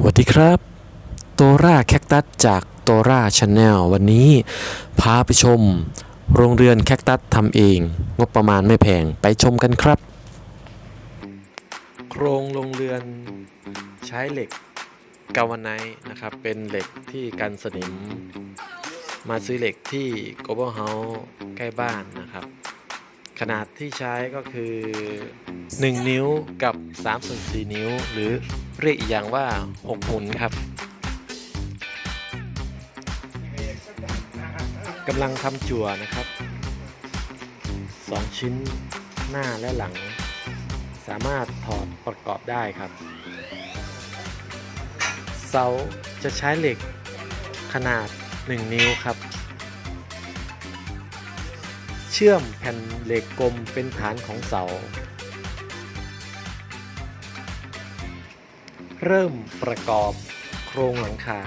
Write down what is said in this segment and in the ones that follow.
สวัสดีครับ โตราแคคตัสจากโตราชาแนลวันนี้พาไปชม โรงเรือนแคคตัสทำเอง งบประมาณไม่แพงไปชมกันครับ โครงโรงเรือนใช้เหล็กกาวไนนะครับ เป็นเหล็กที่กันสนิม มาซื้อเหล็กที่ Global House ใกล้บ้านนะครับ ขนาดที่ใช้ก็คือ 1 นิ้วกับ3ส่วน4นิ้ว หรือเรียกอีกอย่างว่า 6 หุ่นครับกำลังทำจั่วนะครับ 2 ชิ้นหน้าและหลัง สามารถถอดประกอบได้ครับ เสาจะใช้เหล็กขนาด 1 นิ้วครับ ชื่อมแผ่นเหล็กกลมเป็นฐานของเสา เริ่มประกอบโครงหลังคา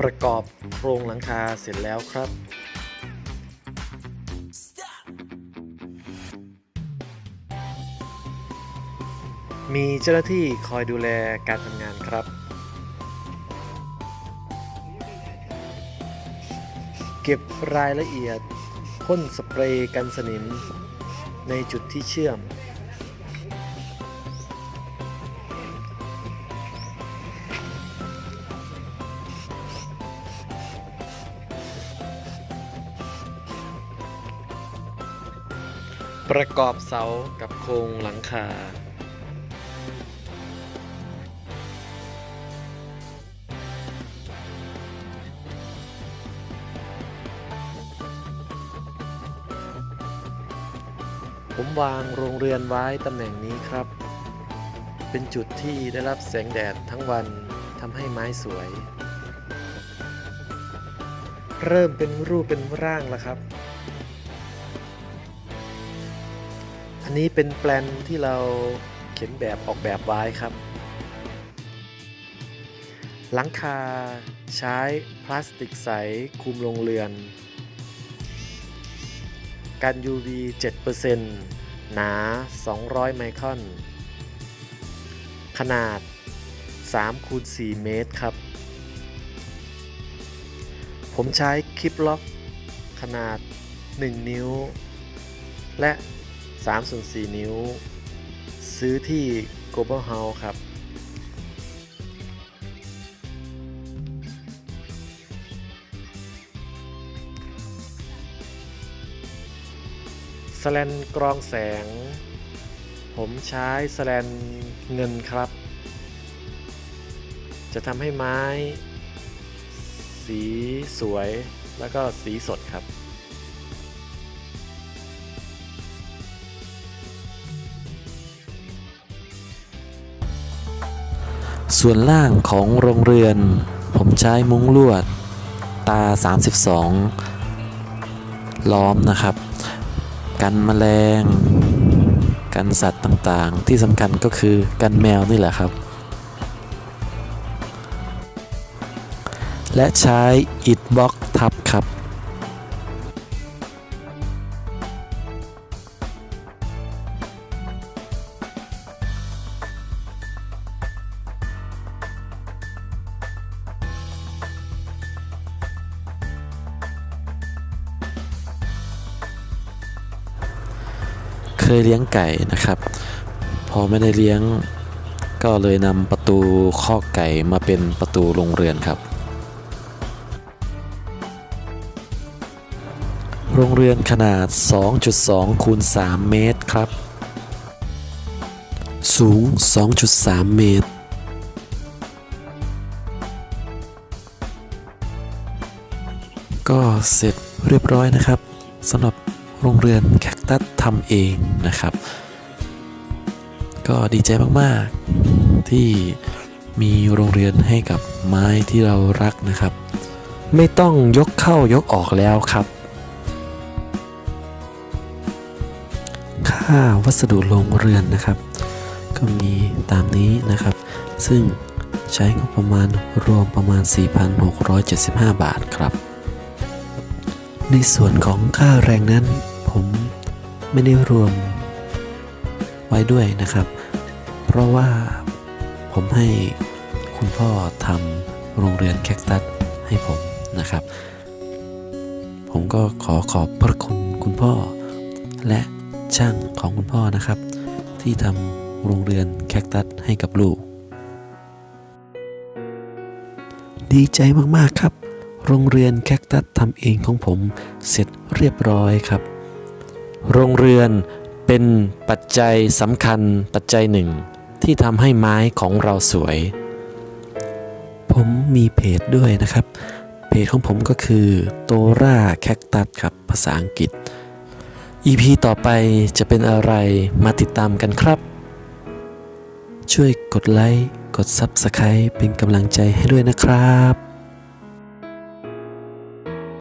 ประกอบโครงหลังคาเสร็จแล้วครับ มีเจ้าหน้าที่คอยดูแลการทำงานครับ เก็บรายละเอียดพ่นสเปรย์กันสนิม ในจุดที่เชื่อม ประกอบเสากับโครงหลังคา ผมวางโรงเรือนไว้ตำแหน่งนี้ครับ เป็นจุดที่ได้รับแสงแดดทั้งวันทำให้ไม้สวย เริ่มเป็นรูปเป็นร่างแล้วครับ อันนี้เป็นแปลนที่เราเขียนแบบออกแบบไว้ครับ หลังคาใช้พลาสติกใสคลุมโรงเรือน กัน UV 7%หนา 200 ไมครอน ขนาด3คูณ4เมตรครับ ผมใช้คลิปล็อกขนาด 1 นิ้ว และ3ส่วน4นิ้ว ซื้อที่ Global House ครับ สแลนกรองแสง ผมใช้สแลนเงินครับ จะทำให้ไม้ สีสวยแล้วก็สีสดครับส่วนล่างของโรงเรือน ผมใช้มุ้งลวด ตา 32 ล้อมนะครับ กันแมลง กันสัตว์ต่างๆ ที่สำคัญก็คือกันแมวนี่แหละครับ และใช้อิดบล็อกทับครับ ยเลี้ยงไก่นะครับ พอไม่ได้เลี้ยงก็เลยนำประตูคอกไก่มาเป็นประตูโรงเรือนครับ โรงเรือนขนาด 2.2คูณ3เมตรครับ สูง 2.3 เมตรก็เสร็จเรียบร้อยนะครับสำหรับ โรงเรือนแคคตัสทำเองนะครับ ก็ดีใจมากๆ ที่มีโรงเรือนให้กับไม้ที่เรารักนะครับ ไม่ต้องยกเข้ายกออกแล้วครับ ค่าวัสดุโรงเรือนนะครับ ก็มีตามนี้นะครับ ซึ่งใช้งบประมาณรวมประมาณ 4,675 บาทครับ ในส่วนของค่าแรงนั้น ผมไม่ได้รวมไว้ด้วยนะครับ เพราะว่าผมให้คุณพ่อทำโรงเรือนแคคตัสให้ผมนะครับ ผมก็ขอขอบพระคุณคุณพ่อ และช่างของคุณพ่อนะครับ ที่ทำโรงเรือนแคคตัสให้กับลูก ดีใจมากๆครับ โรงเรือนแคคตัสทำเองของผมเสร็จเรียบร้อยครับ โรงเรือนเป็นปัจจัยสำคัญปัจจัยหนึ่ง ที่ทำให้ไม้ของเราสวย ผมมีเพจด้วยนะครับ เพจของผมก็คือโตราแคคตัสครับภาษาอังกฤษ EP ต่อไปจะเป็นอะไรมาติดตามกันครับ ช่วยกดไลค์ กด Subscribe เป็นกำลังใจให้ด้วยนะครับ